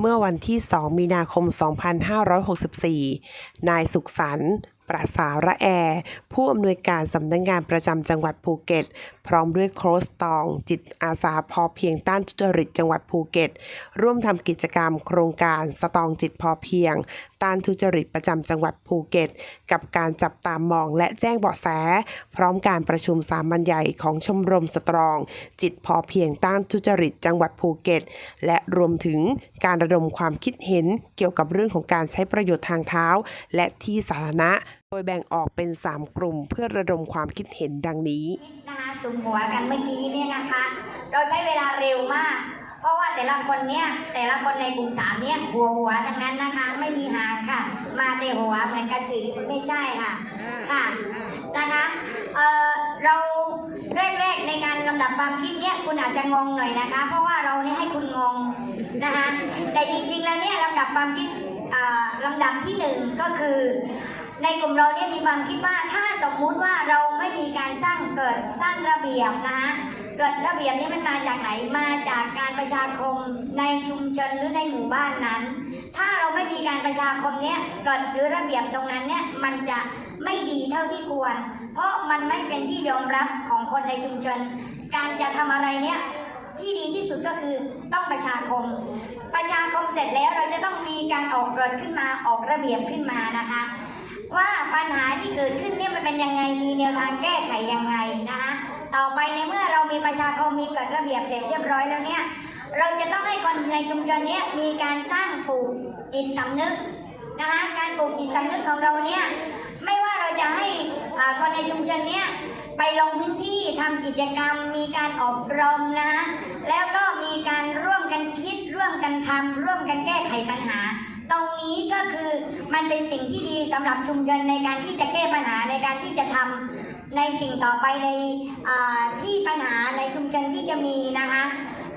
เมื่อวันที่ 2 มีนาคม 2564 นายสุขสรรประสาระแอ ผู้อำนวยการสำนักงงานประจำจังหวัดภูเก็ต พร้อมด้วยโครสตอง จิตอาสาพอเพียงต้านทุจริตจังหวัดภูเก็ต ร่วมทำกิจกรรมโครงการสตองจิตพอเพียงต้านทุจริตประจำจังหวัดภูเก็ต กับการจับตามมองและแจ้งเบาะแส พร้อมการประชุมสามัญใหญ่ของชมรมสตรอง จิตพอเพียงต้านทุจริตจังหวัดภูเก็ต และรวมถึงการระดมความคิดเห็นเกี่ยวกับเรื่องของการใช้ประโยชน์ทางเท้า และที่สาธารณะ โดยแบ่งออกเป็น 3 กลุ่มเพื่อระดมความคิดเห็นดังนี้นะคะสุมหัวกันเมื่อกี้เนี่ยนะคะ เราใช้เวลาเร็วมาก เพราะว่าแต่ละคนเนี่ยแต่ละคนในกลุ่มสามเนี่ยหัวหัวทั้งนั้นนะคะ ไม่มีหางค่ะ มาแต่หัวเหมือนกระสือไม่ใช่ค่ะค่ะนะคะเออเราแรกๆในการลำดับความคิดเนี่ยคุณอาจจะงงหน่อยนะคะ เพราะว่าเราเนี่ยให้คุณงงนะคะแต่จริงๆแล้วเนี่ยลำดับความคิดลำดับที่หนึ่งก็คือ ในกลุ่มเราเนี่ยมีความคิดว่าถ้าสมมุติว่าเราไม่มีการสร้างเกิดสร้างระเบียบนะคะเกิดระเบียบนี้มันมาจากไหนมาจากการประชาคมในชุมชนหรือในหมู่บ้านนั้น ถ้าเราไม่มีการประชาคมเนี่ยเกิดหรือระเบียบตรงนั้นเนี่ยมันจะไม่ดีเท่าที่ควร เพราะมันไม่เป็นที่ยอมรับของคนในชุมชน การจะทำอะไรเนี่ยที่ดีที่สุดก็คือต้องประชาคม ประชาคมเสร็จแล้วเราจะต้องมีการออกกฎขึ้นมาออกระเบียบขึ้นมานะคะ ว่าปัญหาที่เกิดขึ้นเนี่ยมันเป็นยังไงมีแนวทางแก้ไขยังไงนะคะต่อไปในเมื่อเรามีประชาคมมีกฎระเบียบเสร็จเรียบร้อยแล้วเนี่ยเราจะต้องให้คนในชุมชนเนี้ยมีการสร้างปลูกจิตสำนึกนะคะการปลูกจิตสำนึกของเราเนี่ยไม่ว่าเราจะให้คนในชุมชนเนี้ยไปลงพื้นที่ทำกิจกรรม มีการอบรมนะคะแล้วก็มีการร่วมกันคิดร่วมกันทำร่วมกันแก้ไขปัญหา ตรงนี้ก็คือมันเป็นสิ่งที่ดีสำหรับชุมชนในการที่จะแก้ปัญหาในการที่จะทำในสิ่งต่อไปในที่ปัญหาในชุมชนที่จะมีนะคะ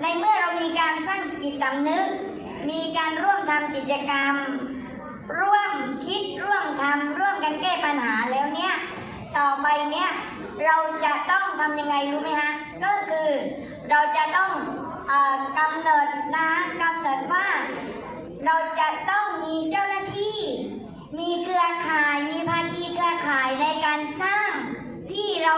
ในเมื่อเรามีการสร้างจิตสำนึก มีการร่วมทำกิจกรรม ร่วมคิดร่วมทำร่วมกันแก้ปัญหาแล้วเนี่ยต่อไปเนี่ยเราจะต้องทำยังไงรู้ไหมฮะก็คือเราจะต้องกำเนิดนะคะกำเนิดว่า เราจะต้องมีเจ้าหน้าที่ มีเครือข่าย มีภาคีเครือข่ายในการสร้าง ที่เรา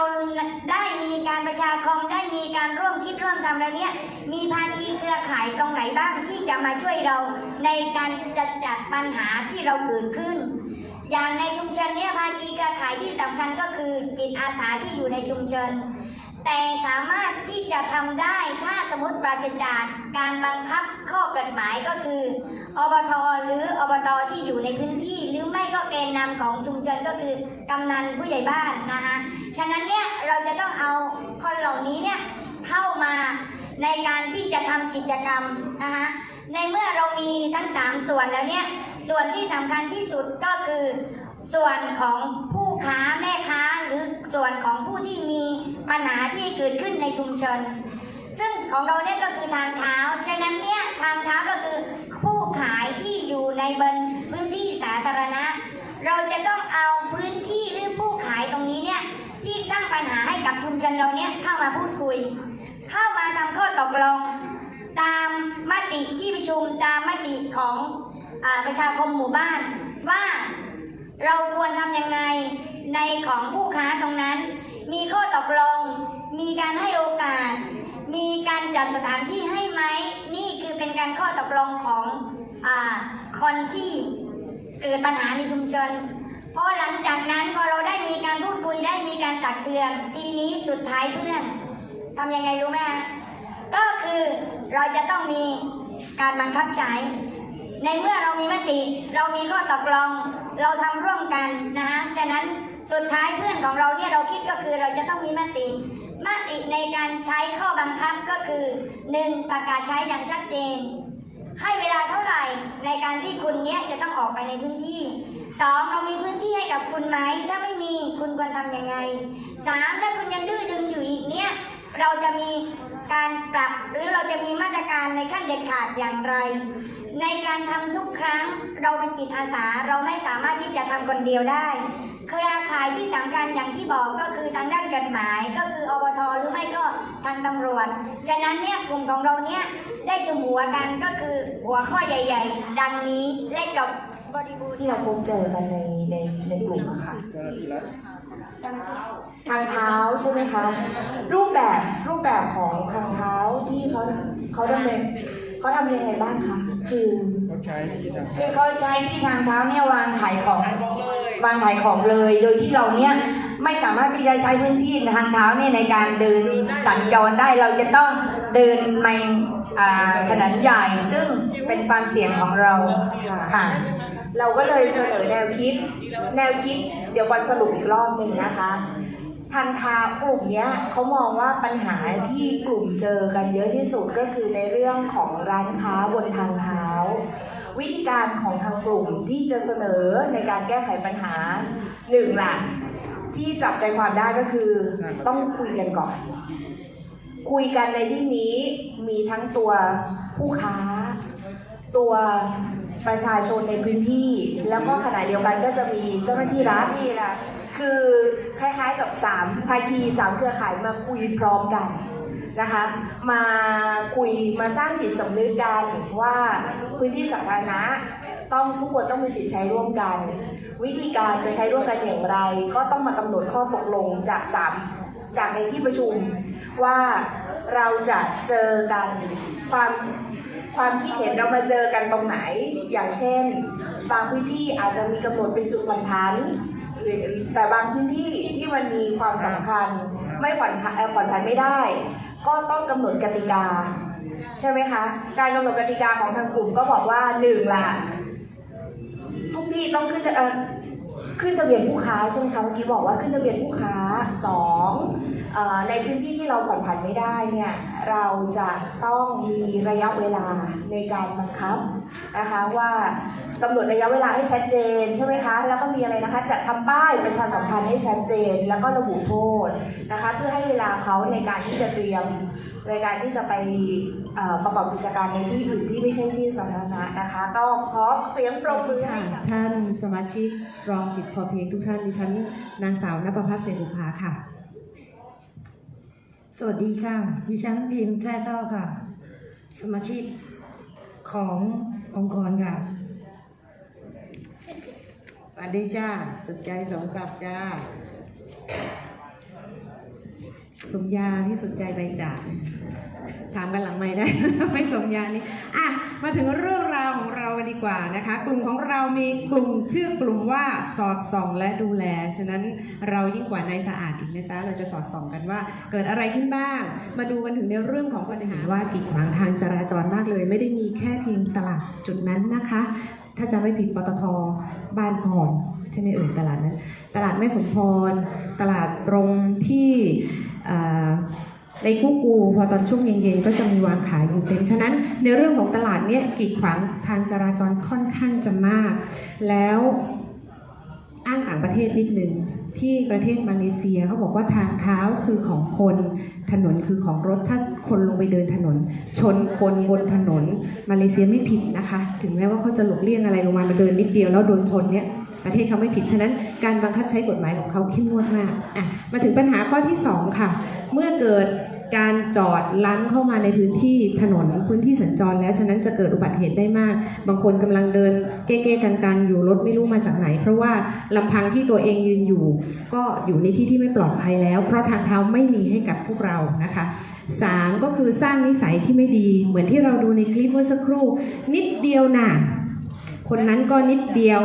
ได้มีการประชาคมได้มีการร่วมคิดร่วมทำแล้วเนี่ยมีภาคีเครือข่ายตรงไหนบ้างที่จะมาช่วยเราในการจัดจัดปัญหาที่เราเกิดขึ้น อย่างในชุมชนเนี่ยภาคีเครือข่ายที่สำคัญก็คือจิตอาสาที่อยู่ในชุมชน แต่สามารถที่จะทำได้ถ้าสมมติปราศจากการบังคับข้อกฎหมายก็คืออบทหรืออบตที่อยู่ในพื้นที่ หรือไม่ก็แกนนำของชุมชนก็คือกำนันผู้ใหญ่บ้านนะคะฉะนั้นเนี่ยเราจะต้องเอาคนเหล่านี้เนี่ยเข้ามาในการที่จะทำกิจกรรมนะคะ ในเมื่อเรามีทั้งสามส่วนแล้วเนี่ย ส่วนที่สำคัญที่สุดก็คือ ส่วนของผู้ค้าแม่ค้าหรือส่วนของผู้ที่มีปัญหาที่เกิดขึ้นในชุมชน ซึ่งของเราเนี่ยก็คือทางเท้า ฉะนั้นเนี่ยทางเท้าก็คือผู้ขายที่อยู่ในบนพื้นที่สาธารณะ เราจะต้องเอาพื้นที่หรือผู้ขายตรงนี้เนี่ยที่สร้างปัญหาให้กับชุมชนเราเนี่ยเข้ามาพูดคุย เข้ามาทำข้อตกลง ตามมติที่ประชุมตามมติของอประชาคมหมู่บ้าน ว่าเราควรทำยังไงในของผู้ค้าตรงนั้น มีข้อตกลง มีการให้โอกาส มีการจัดสถานที่ให้ไหมนี่คือเป็นการข้อตกลงของอคนที่เกิดปัญหาในชุมชนพอหลังจากนั้นพอเราได้มีการพูดคุยได้มีการตักเตือนทีนี้สุดท้ายเพื่อนทำยังไงรู้ไหมคะ ก็คือเราจะต้องมีการบังคับใช้ ในเมื่อเรามีมติ เรามีข้อตกลงเราทำร่วมกันนะคะฉะนั้นสุดท้ายเพื่อนของเราเนี่ยเราคิดก็คือเราจะต้องมีมติมติในการใช้ข้อบังคับก็คือ 1. ประกาศใช้อย่างชัดเจน ให้เวลาเท่าไหร่ในการที่คุณเนี้ยจะต้องออกไปในพื้นที่ 2. เรามีพื้นที่ให้กับคุณไหมถ้าไม่มีคุณควรทำยังไง 3. ถ้าคุณยังดื้อดึงอยู่อีกเนี่ยเราจะมี การปรับหรือเราจะมีมาตรการในขั้นเด็ดขาดอย่างไร ในการทำทุกครั้งเราเป็นจิตอาสาเราไม่สามารถที่จะทำคนเดียวได้เครือข่ายที่สำคัญอย่างที่บอกก็คือทางด้านกฎหมาย ก็คืออบทหรือไม่ก็ทางตำรวจ ฉะนั้นเนี่ยกลุ่มของเราเนี่ยได้สมหัวกันก็คือหัวข้อใหญ่ ๆ ดังนี้และจบบริบูรณ์ที่เราพบเจอกันในในในกลุ่มอะค่ะ ทางเท้าใช่ไหมคะ รูปแบบรูปแบบของทางเท้าที่เขาเขาดำเนินเขาทำยังไงบ้างคะคือเขาใช้ที่ทางคือเขาใช้ที่ทางเท้าเนี่ยวางขายของวางขายของเลย โดยที่เราเนี่ยไม่สามารถที่จะใช้พื้นที่ทางเท้าเนี่ยในการเดินสัญจรได้เราจะต้องเดินในอ่าถนนใหญ่ ซึ่งเป็นความเสี่ยงของเราค่ะค่ะ เราก็เลยเสนอแนวคิด แนวคิด เดี๋ยววันสรุปอีกรอบหนึ่งนะคะทางท้ากลุ่มนี้เขามองว่าปัญหาที่กลุ่มเจอกันเยอะที่สุดก็คือในเรื่องของร้านค้าบนทางเท้า วิธีการของทางกลุ่มที่จะเสนอในการแก้ไขปัญหาหนึ่งหลักที่จับใจความได้ก็คือต้องคุยกันก่อน คุยกันในที่นี้มีทั้งตัวผู้ค้า ตัว ประชาชนในพื้นที่ แล้วก็ขณะเดียวกันก็จะมีเจ้าหน้าที่รัฐ ที่รัฐคือคล้ายๆกับสามภาคีสามเครือข่ายมาคุยพร้อมกันนะคะ มาคุยมาสร้างจิตสำนึกกันว่าพื้นที่สาธารณะต้องทุกคนต้องมีสิทธิ์ใช้ร่วมกัน วิธีการจะใช้ร่วมกันอย่างไร ก็ต้องมากำหนดข้อตกลงจากสามจากในที่ประชุมว่าเราจะเจอกันความ ความคิดเห็นเรามาเจอกันตรงไหน อย่างเช่น บางพื้นที่อาจจะมีกำหนดเป็นจุดผ่อนผันแต่บางพื้นที่ที่มันมีความสำคัญไม่ผ่อนผันเอ่อผ่อนผันไม่ได้ ก็ต้องกำหนดกติกา ใช่ไหมคะ การกำหนดกติกาของทางกลุ่มก็บอกว่าหนึ่งละทุกที่ต้องขึ้นเอ่อขึ้นทะเบียนผู้ค้าใช่ไหมคะเมื่อกี้บอกว่าขึ้นทะเบียนผู้ค้าสอง ในพื้นที่ที่เราผ่อนผันไม่ได้เนี่ยเราจะต้องมีระยะเวลาในการบังคับนะคะว่ากำหนดระยะเวลาให้ชัดเจนใช่ไหมคะแล้วก็มีอะไรนะคะจัดทำป้ายประชาสัมพันธ์ให้ชัดเจน แล้วก็ระบุโทษนะคะเพื่อให้เวลาเขาในการที่จะเตรียมในการที่จะไปประกอบกิจการในที่อื่นที่ไม่ใช่ที่สาธารณะนะคะ ก็ขอเสียงปรบมือให้ท่านสมาชิก Strong จิตพอเพียงทุกท่านดิฉันนางสาวนภพัฒน์เสบุภาค่ะ สวัสดีค่ะ ดิฉันพิมพ์แท้เจ้าค่ะ สมาชิกขององค์กรค่ะสวัสดีจ้า สุดใจสมกับจ้า สมยาที่สุดใจใบจากถามกันหลังไม่ได้ ไม่สมยานี่อะมาถึงเรื่องราวของเรากันดีกว่านะคะ กลุ่มของเรามีกลุ่มชื่อกลุ่มว่าสอดส่องและดูแล ฉะนั้นเรายิ่งกว่าในสะอาดอีกนะจ๊ะเราจะสอดส่องกันว่าเกิดอะไรขึ้นบ้าง มาดูกันถึงในเรื่องของปัญหาว่ากีดขวางทางจราจรมากเลย ไม่ได้มีแค่เพียงตลาดจุดนั้นนะคะ ถ้าจะไม่ผิดปตทบ้านพรใช่ไหมเอ่ยตลาดนั้น ตลาดแม่สมพร ตลาดตรงที่ ในคุกกูพอตอนช่วงเย็นๆก็จะมีวางขายอยู่เต็มฉะนั้นในเรื่องของตลาดเนี้ยกีดขวางทางจราจรค่อนข้างจะมาก แล้วอ้างต่างประเทศนิดนึงที่ประเทศมาเลเซียเขาบอกว่าทางเท้าคือของคนถนนคือของรถถ้าคนลงไปเดินถนน ชนคนบนถนน มาเลเซียไม่ผิดนะคะ ถึงแม้ว่าเขาจะหลบเลี่ยงอะไรลงมามาเดินนิดเดียวแล้วโดนชนเนี้ย ประเทศเขาไม่ผิด ฉะนั้นการบังคับใช้กฎหมายของเขาเข้มงวดมากอะมาถึงปัญหาข้อที่ 2 ค่ะ เมื่อเกิดการจอดล้ำเข้ามาในพื้นที่ถนนพื้นที่สัญจรแล้วฉะนั้นจะเกิดอุบัติเหตุได้มาก บางคนกำลังเดินเก้ๆกันๆอยู่รถไม่รู้มาจากไหน เพราะว่าลำพังที่ตัวเองยืนอยู่ ก็อยู่ในที่ที่ไม่ปลอดภัยแล้ว เพราะทางเท้าไม่มีให้กับพวกเรานะคะสามก็คือสร้างนิสัยที่ไม่ดี เหมือนที่เราดูในคลิปเมื่อสักครู่ นิดเดียวน่ะคนนั้นก็นิดเดียว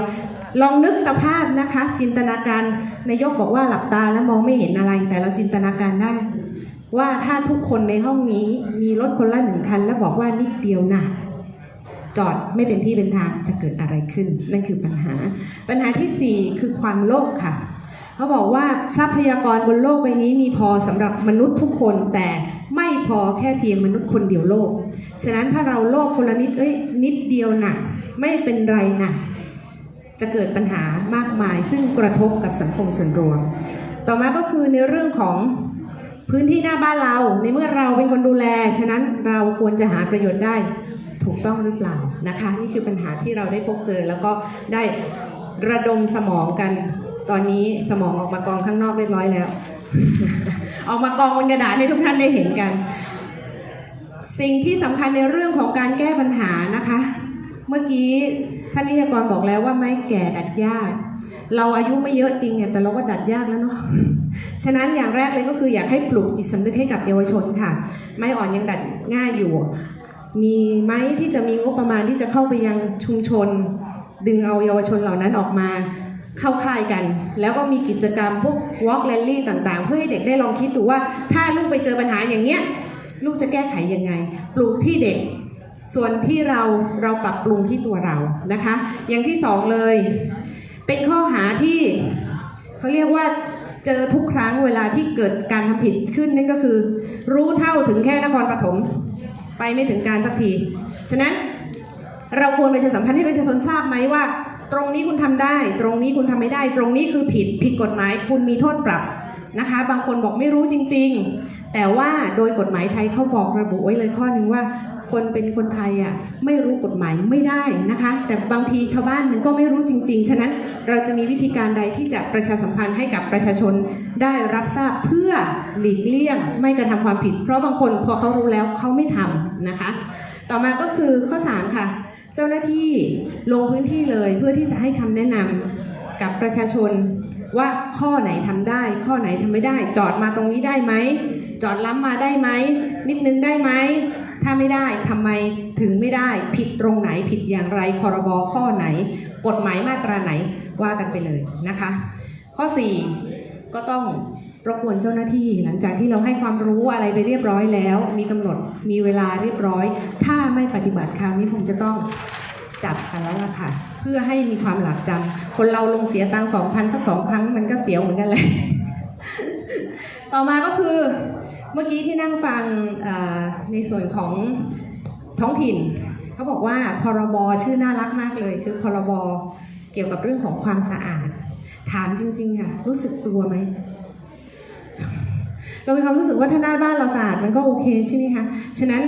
ลองนึกสภาพนะคะ จินตนาการนายกบอกว่าหลับตาแล้วมองไม่เห็นอะไร แต่เราจินตนาการได้ ว่าถ้าทุกคนในห้องนี้มีรถคนละหนึ่งคัน แล้วบอกว่านิดเดียวนะจอดไม่เป็นที่เป็นทางจะเกิดอะไรขึ้น นั่นคือปัญหา ปัญหาที่สี่คือความโลภค่ะ เขาบอกว่าทรัพยากรบนโลกใบนี้มีพอสำหรับมนุษย์ทุกคนแต่ไม่พอแค่เพียงมนุษย์คนเดียวโลภฉะนั้นถ้าเราโลภคนละนิดเอ้ยนิดเดียวนะไม่เป็นไรนะ จะเกิดปัญหามากมาย ซึ่งกระทบกับสังคมส่วนรวม ต่อมาก็คือในเรื่องของพื้นที่หน้าบ้านเรา ในเมื่อเราเป็นคนดูแล ฉะนั้นเราควรจะหาประโยชน์ได้ถูกต้องหรือเปล่านะคะ นี่คือปัญหาที่เราได้พบเจอ แล้วก็ได้ระดมสมองกัน ตอนนี้สมองออกมากองข้างนอกเรียบร้อยแล้ว ออกมากองบนกระดาษให้ทุกท่านได้เห็นกัน สิ่งที่สำคัญในเรื่องของการแก้ปัญหานะคะ เมื่อกี้ ท่านวิทยากรบอกแล้วว่าไม้แก่ดัดยาก เราอายุไม่เยอะจริงเนี่ยแต่เราก็ดัดยากแล้วเนาะฉะนั้นอย่างแรกเลยก็คืออยากให้ปลูกจิตสำนึกให้กับเยาวชนค่ะ ไม้อ่อนยังดัดง่ายอยู่ มีไหมที่จะมีงบประมาณที่จะเข้าไปยังชุมชน ดึงเอาเยาวชนเหล่านั้นออกมาเข้าค่ายกัน แล้วก็มีกิจกรรมพวก walk rally ต่างๆ เพื่อให้เด็กได้ลองคิดดูว่า ถ้าลูกไปเจอปัญหาอย่างเนี้ยลูกจะแก้ไขยังไง ปลูกที่เด็ก ส่วนที่เราเราปรับปรุงที่ตัวเรานะคะ อย่างที่สองเลย เป็นข้อหาที่เขาเรียกว่าเจอทุกครั้งเวลาที่เกิดการทำผิดขึ้นนั่นก็คือ รู้เท่าถึงแค่นครปฐมไปไม่ถึงการสักที ฉะนั้นเราควรประชาสัมพันธ์ให้ประชาชนทราบไหมว่า ตรงนี้คุณทำได้ ตรงนี้คุณทำไม่ได้ ตรงนี้คือผิดผิดกฎหมาย คุณมีโทษปรับ นะคะ บางคนบอกไม่รู้จริง ๆ แต่ว่าโดยกฎหมายไทยเขาบอกระบุไว้เลยข้อนึงว่า คนเป็นคนไทยอะไม่รู้กฎหมายไม่ได้นะคะ แต่บางทีชาวบ้านมันก็ไม่รู้จริง ๆ ฉะนั้นเราจะมีวิธีการใดที่จะประชาสัมพันธ์ให้กับประชาชนได้รับทราบเพื่อหลีกเลี่ยง ไม่กระทำความผิด เพราะบางคนพอเขารู้แล้วเขาไม่ทำนะคะ ต่อมาก็คือข้อ 3 ค่ะ เจ้าหน้าที่ลงพื้นที่เลยเพื่อที่จะให้คำแนะนำกับประชาชน ว่าข้อไหนทำได้ ข้อไหนทำไม่ได้ จอดมาตรงนี้ได้ไหม จอดล้ำมาได้ไหม นิดนึงได้ไหม ถ้าไม่ได้ทำไมถึงไม่ได้ ผิดตรงไหนผิดอย่างไรพรบข้อไหน กฎหมายมาตราไหนว่ากันไปเลยนะคะ ข้อ 4 ก็ต้องรบกวนเจ้าหน้าที่หลังจากที่เราให้ความรู้อะไรไปเรียบร้อยแล้ว มีกำหนดมีเวลาเรียบร้อย ถ้าไม่ปฏิบัติคราวนี้คงจะต้องจับกันแล้วล่ะค่ะ เพื่อให้มีความหลักจำคนเราลงเสียตังสองพันสักสองครั้งมันก็เสียวเหมือนกันเลย ต่อมาก็คือเมื่อกี้ที่นั่งฟังในส่วนของท้องถิ่นเขาบอกว่าพรบชื่อน่ารักมากเลย คือพรบเกี่ยวกับเรื่องของความสะอาด ถามจริงๆค่ะรู้สึกกลัวไหมเรามีความรู้สึกว่าถ้าหน้าบ้านเราสะอาดมันก็โอเคใช่ไหมคะ ฉะนั้น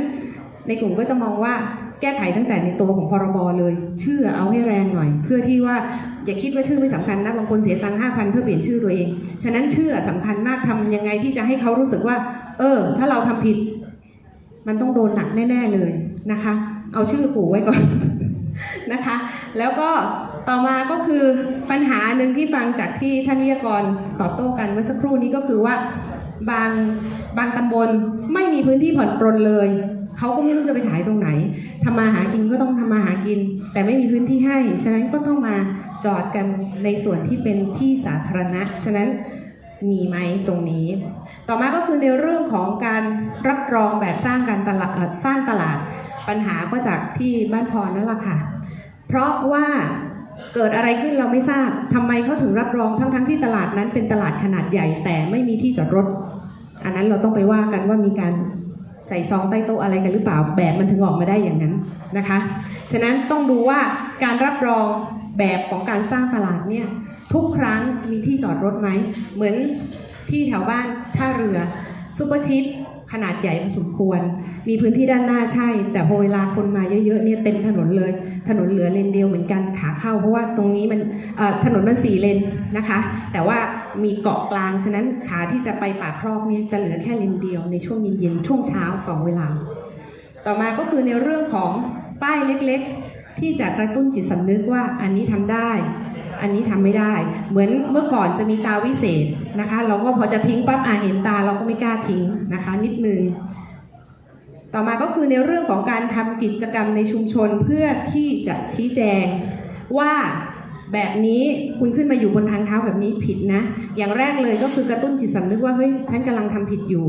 ในกลุ่มก็จะมองว่า แก้ไขตั้งแต่ในตัวของพรบเลย ชื่อเอาให้แรงหน่อย เพื่อที่ว่าอย่าคิดว่าชื่อไม่สำคัญนะบางคนเสียตังค์ห้าพันเพื่อเปลี่ยนชื่อตัวเอง ฉะนั้นชื่อสำคัญมากทำยังไงที่จะให้เขารู้สึกว่า เออ ถ้าเราทำผิด มันต้องโดนหนักแน่ ๆเลยนะคะ เอาชื่อปู่ไว้ก่อนนะคะ แล้วก็ต่อมาก็คือปัญหาหนึ่งที่ฟังจากที่ท่านวิทยากรตอบโต้กันเมื่อสักครู่นี้ก็คือว่าบางบางตำบลไม่มีพื้นที่ผ่อนปรนเลย เขาก็ไม่รู้จะไปขายตรงไหนทำมาหากินก็ต้องทำมาหากิน แต่ไม่มีพื้นที่ให้ ฉะนั้นก็ต้องมาจอดกันในส่วนที่เป็นที่สาธารณะ ฉะนั้นมีไหมตรงนี้ ต่อมาก็คือในเรื่องของการรับรองแบบสร้างการตลาดสร้างตลาด ปัญหาก็จากที่บ้านพรนั่นแหละค่ะ เพราะว่าเกิดอะไรขึ้นเราไม่ทราบทำไมเขาถึงรับรองทั้งๆทที่ตลาดนั้นเป็นตลาดขนาดใหญ่แต่ไม่มีที่จอดรถ อันนั้นเราต้องไปว่ากันว่ามีการ ใส่ซองใต้โต๊ะอะไรกันหรือเปล่าแบบมันถึงออกมาได้อย่างนั้นนะคะ ฉะนั้นต้องดูว่าการรับรองแบบของการสร้างตลาดเนี่ยทุกครั้งมีที่จอดรถไหม เหมือนที่แถวบ้านท่าเรือซูเปอร์ชิปขนาดใหญ่พอสมควร มีพื้นที่ด้านหน้าใช่ แต่พอเวลาคนมาเยอะๆเนี่ยเต็มถนนเลย ถนนเหลือเลนเดียวเหมือนกันขาเข้า เพราะว่าตรงนี้มันถนนมันสี่เลนนะคะ แต่ว่า มีเกาะกลาง ฉะนั้นขาที่จะไปป่าครอกเนี่ยจะเหลือแค่เลนเดียวในช่วงเย็นๆช่วงเช้าสองเวลา ต่อมาก็คือในเรื่องของป้ายเล็กๆ ที่จะกระตุ้นจิตสำนึกว่าอันนี้ทำได้ อันนี้ทำไม่ได้ เหมือนเมื่อก่อนจะมีตาวิเศษนะคะ เราก็พอจะทิ้งปั๊บอาเห็นตาเราก็ไม่กล้าทิ้งนะคะ นิดนึงต่อมาก็คือในเรื่องของการทำกิจกรรมในชุมชนเพื่อที่จะชี้แจงว่า แบบนี้คุณขึ้นมาอยู่บนทางเท้าแบบนี้ผิดนะ อย่างแรกเลยก็คือกระตุ้นจิตสำนึกว่าเฮ้ยฉันกำลังทำผิดอยู่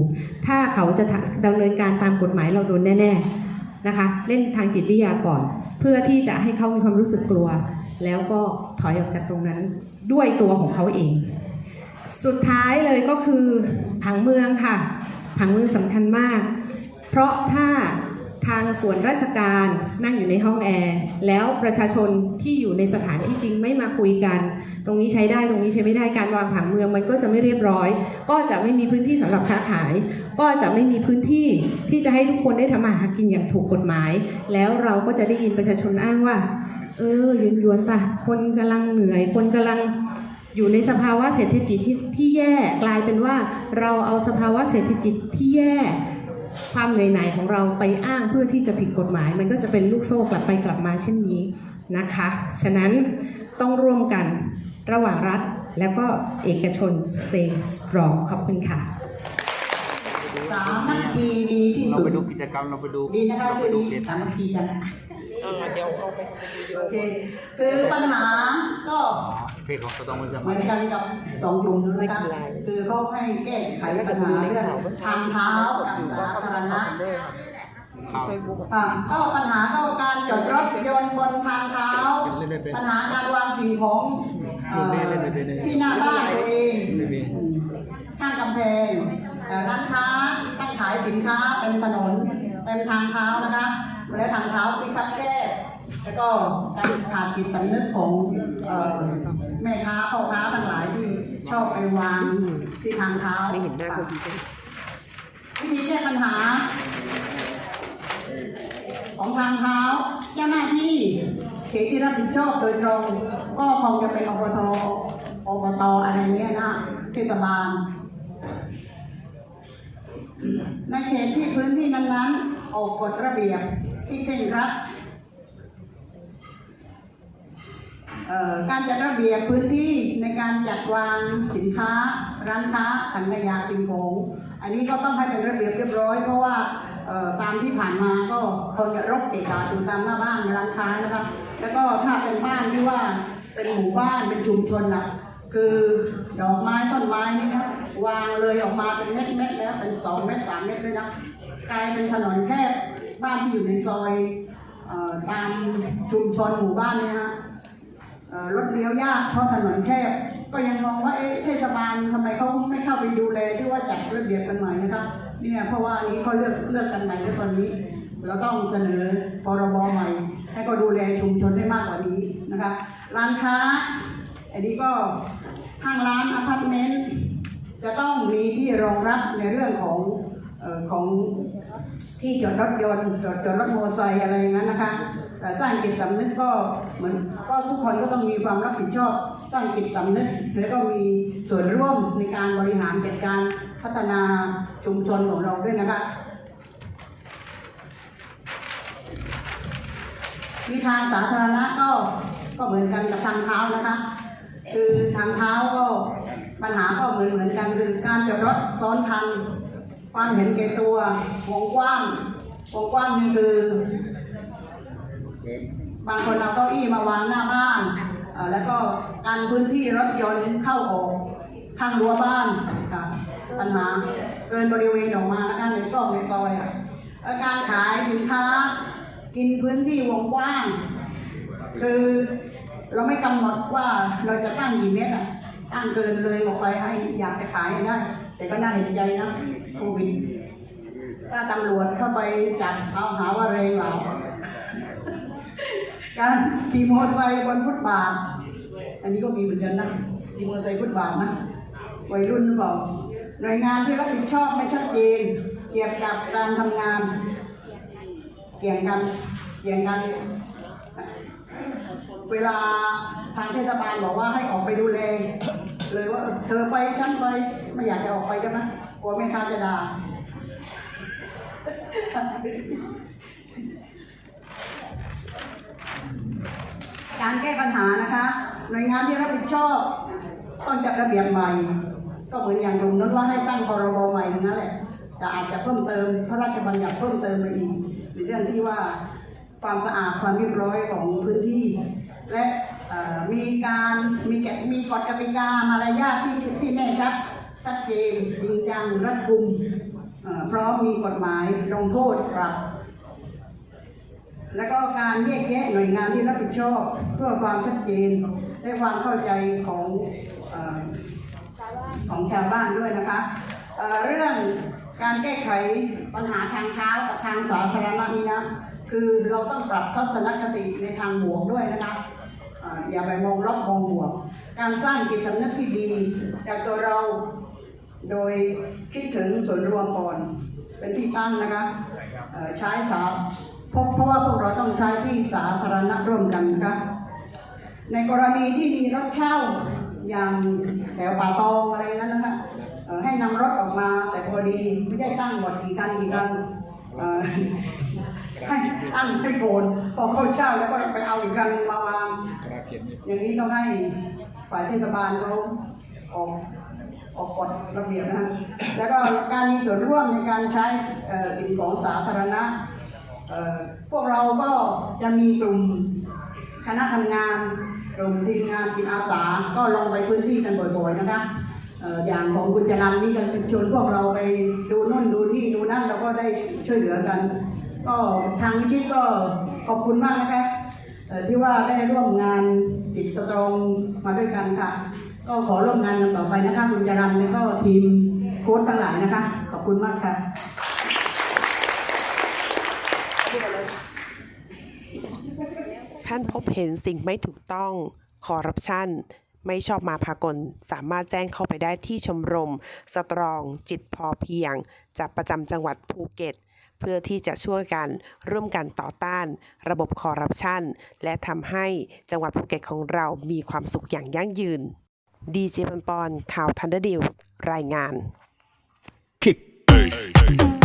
ถ้าเขาจะดำเนินการตามกฎหมายเราโดนแน่ๆนะคะ เล่นทางจิตวิทยาก่อน เพื่อที่จะให้เขามีความรู้สึกกลัว แล้วก็ถอยออกจากตรงนั้นด้วยตัวของเขาเอง สุดท้ายเลยก็คือผังเมืองค่ะผังเมืองสำคัญมาก เพราะถ้า ทางส่วนราชการนั่งอยู่ในห้องแอร์แล้วประชาชนที่อยู่ในสถานที่จริงไม่มาคุยกัน ตรงนี้ใช้ได้ตรงนี้ใช้ไม่ได้การวางผังเมืองมันก็จะไม่เรียบร้อย ก็จะไม่มีพื้นที่สำหรับค้าขาย ก็จะไม่มีพื้นที่ที่จะให้ทุกคนได้ทำมาหากินอย่างถูกกฎหมาย แล้วเราก็จะได้ยินประชาชนอ้างว่า เออหยวนหยวนตาคนกำลังเหนื่อย คนกำลังอยู่ในสภาวะเศรษฐกิจที่ที่แย่กลายเป็นว่าเราเอาสภาวะเศรษฐกิจที่แย่ ความเหนื่อยหน่ายของเราไปอ้างเพื่อที่จะผิดกฎหมาย มันก็จะเป็นลูกโซ่กลับไปกลับมาเช่นนี้นะคะ ฉะนั้นต้องร่วมกันระหว่างรัฐแล้วก็เอกชน stay strong ขอบคุณค่ะ สามัคคีดีที่เราสุไปดดูกิจกรรมเราไปดูดีนะคะช่วงนี้สามัคคีกัน โอเคคือปัญหาก็เพจของสตองมันจะเหมือนกันกับสองกลุ่มนะคะคือเขาให้แก้ไขปัญหาเรื่องทางเท้ากับสาธารณะข่าวค่ะก็ปัญหาก็การจอดรถยนต์บนทางเท้า ปัญหาการวางสิ่งของเอ่อที่หน้าบ้านตัวเองไม่มีข้างกำแพงเอ่อร้านค้าตั้งขายสินค้าเต็มถนนเต็มทางเท้านะคะ และทางเท้าที่คับแคบแล้วก็การขาดจิตสำนึกของเอ่อแม่ค้าพ่อค้าทั้งหลายที่ชอบไปวางที่ทางเท้าวิธีแก้ปัญหา ของทางเท้าเจ้าหน้าที่เขตที่รับผิดชอบโดยตรง ก็คงจะเป็นอบตอบตอะไรเงี้ยนะเทศบาลในเขตที่พื้นที่นั้นๆออกกฎระเบียบ ที่เคร่งครัดการจัดระเบียบพื้นที่ในการจัดวางสินค้า ร้านค้าถังขยะสิ่งของอันนี้ก็ต้องให้เป็นระเบียบเรียบร้อย เพราะว่าตามที่ผ่านมาก็คนจะรกเกะกะอยู่ตามหน้าบ้านร้านค้านะคะแล้วก็ถ้าเป็นบ้านที่ว่าเป็นหมู่บ้านเป็นชุมชนน่ะคือดอกไม้ต้นไม้นี่นะวางเลยออกมาเป็นเม็ดเม็ดๆแล้วเป็นสองเม็ดสามเม็ดเลยนะกลายเป็นถนนแคบ บ้านที่อยู่ในซอยตามชุมชนหมู่บ้านเนี่ยฮะรถเลี้ยวยากเพราะถนนแคบ ก็ยังมองว่าเทศบาลทำไมเขาไม่เข้าไปดูแลที่ว่าจัดระเบียบกันใหม่นะครับเนี่ยเพราะว่าอันนี้เขาเลือกเลือกกันใหม่แล้วตอนนี้ เราต้องเสนอพรบใหม่ ให้เขาดูแลชุมชนได้มากกว่านี้นะคะร้านค้าอันนี้ก็ห้างร้านอพาร์ตเมนต์จะต้องมีที่รองรับในเรื่องของของ ที่จอดรถยนต์จอดจอดรถมอเตอร์ไซค์อะไรอย่างนั้นนะคะแต่สร้างจิตสำนึกก็เหมือนก็ทุกคนก็ต้องมีความรับผิดชอบ สร้างจิตสำนึก แล้วก็มีส่วนร่วมในการบริหารจัดการพัฒนาชุมชนของเราด้วยนะคะมีทางสาธารณะก็ก็เหมือนกันกับทางเท้านะคะ คือทางเท้าก็ปัญหาก็เหมือนเหมือนกันคือการจอดรถซ้อนคัน ความเห็นแก่ตัววงกว้างวงกว้างนี่คือ บางคนเอาเก้าอี้มาวางหน้าบ้านแล้วก็การพื้นที่รถยนต์เข้าออกข้างรั้วบ้านค่ะปัญหาเกินบริเวณออกมานะคะในซอกในซอยอะการขายสินค้า กินพื้นที่วงกว้าง คือเราไม่กำหนดว่าเราจะตั้งกี่เมตรอะตั้งเกินเลยออกไปให้อยากจะขายได้ แต่ก็น่าเห็นใจนะโควิดถ้าตำรวจเข้าไปจับเอาหาว่าเรงเราการขี่มอเตอร์ไซค์บนฟุตบาท อันนี้ก็มีเหมือนกันนะขี่มอเตอร์ไซค์ฟุตบาทนะวัยรุ่นหรือเปล่าหน่วยงานที่รับผิดชอบไม่ชัดเจนเกี่ยวกับการทำงาน เกี่ยงกันเกี่ยงกัน เวลาทางเทศบาลบอกว่าให้ออกไปดูแล เลยว่าเธอไปฉันไปไม่อยากจะออกไปกันนะกลัวแม่ค้าจะด่าการแก้ปัญหานะคะหน่วยงานที่รับผิดชอบต้องจัดระเบียบใหม่ ก็เหมือนอย่างกลุ่มนั้นว่าให้ตั้งพรบใหม่นั่นแหละแต่อาจจะเพิ่มเติมพระราชบัญญัติเพิ่มเติมไปอีกในเรื่องที่ว่าความสะอาดความเรียบร้อยของพื้นที่ และ มีการมีแกมีกฎกติกามารยาทที่ที่แน่ชัดชัดเจนจริงจังรัดกุมเพร้อมมีกฎหมายลงโทษปรับ แล้วก็การแยกแยะหน่วยงานที่รับผิดชอบ เพื่อความชัดเจนและความเข้าใจของอของชาวบ้านด้วยนะคะเเรื่องการแก้ไขปัญหาทางเท้ากับทางสาธารณะนี้นะคือเราต้องปรับทัศนคติในทางบวกด้วยนะคะ อย่าไปมองลบมองบวก การสร้างจิตสำนึกที่ดี จากตัวเราโดยคิดถึงส่วนรวมก่อน เป็นที่ตั้งนะคะใช้สาเพราะเพราะว่าพวกเราต้องใช้ที่สาธารณะร่วมกันนะคะในกรณีที่มีรถเช่าอย่างแถวป่าตองอะไรนั้นนะคะเอ่อให้นำรถออกมาแต่พอดีไม่ได้ตั้งหมดกี่คันกี่คันให้ตั้งให้โกนพอเขาเช่าแล้วก็ไปเอาอีกคันมาวาง อย่างนี้ต้องให้ฝ่ายเทศบาลเขาออกออกกฎระเบียบนะฮะแล้วก็การมีส่วนร่วมในการใช้สิ่งของสาธารณะ พวกเราก็จะมีกลุ่มคณะทำงานกลุ่มทีมงานจิตอาสา ก็ลงไปพื้นที่กันบ่อยๆนะคะอย่างของคุณจรันนี่ก็ชวนพวกเราไปดูนู่นดูนี่ดูนั่นเราก็ได้ช่วยเหลือกัน ก็ทางชิตก็ขอบคุณมากนะคะเอ่อ ที่ว่าได้ร่วมงานจิตสตรองมาด้วยกันค่ะ ก็ขอร่วมงานกันต่อไปนะคะคุณจรันแล้วก็ทีมโค้ชทั้งหลายนะคะ ขอบคุณมากค่ะท่านพบเห็นสิ่งไม่ถูกต้องคอร์รัปชันไม่ชอบมาพากล สามารถแจ้งเข้าไปได้ที่ชมรม สตรอง จิตพอเพียง จากประจำจังหวัดภูเก็ต เพื่อที่จะช่วยกันร่วมกันต่อต้าน ระบบคอร์รัปชัน และทำให้จังหวัดภูเก็ตของเรามีความสุขอย่างยั่งยืน ดีเจปอนปอนข่าวทันเดอร์ดิวรายงาน kick.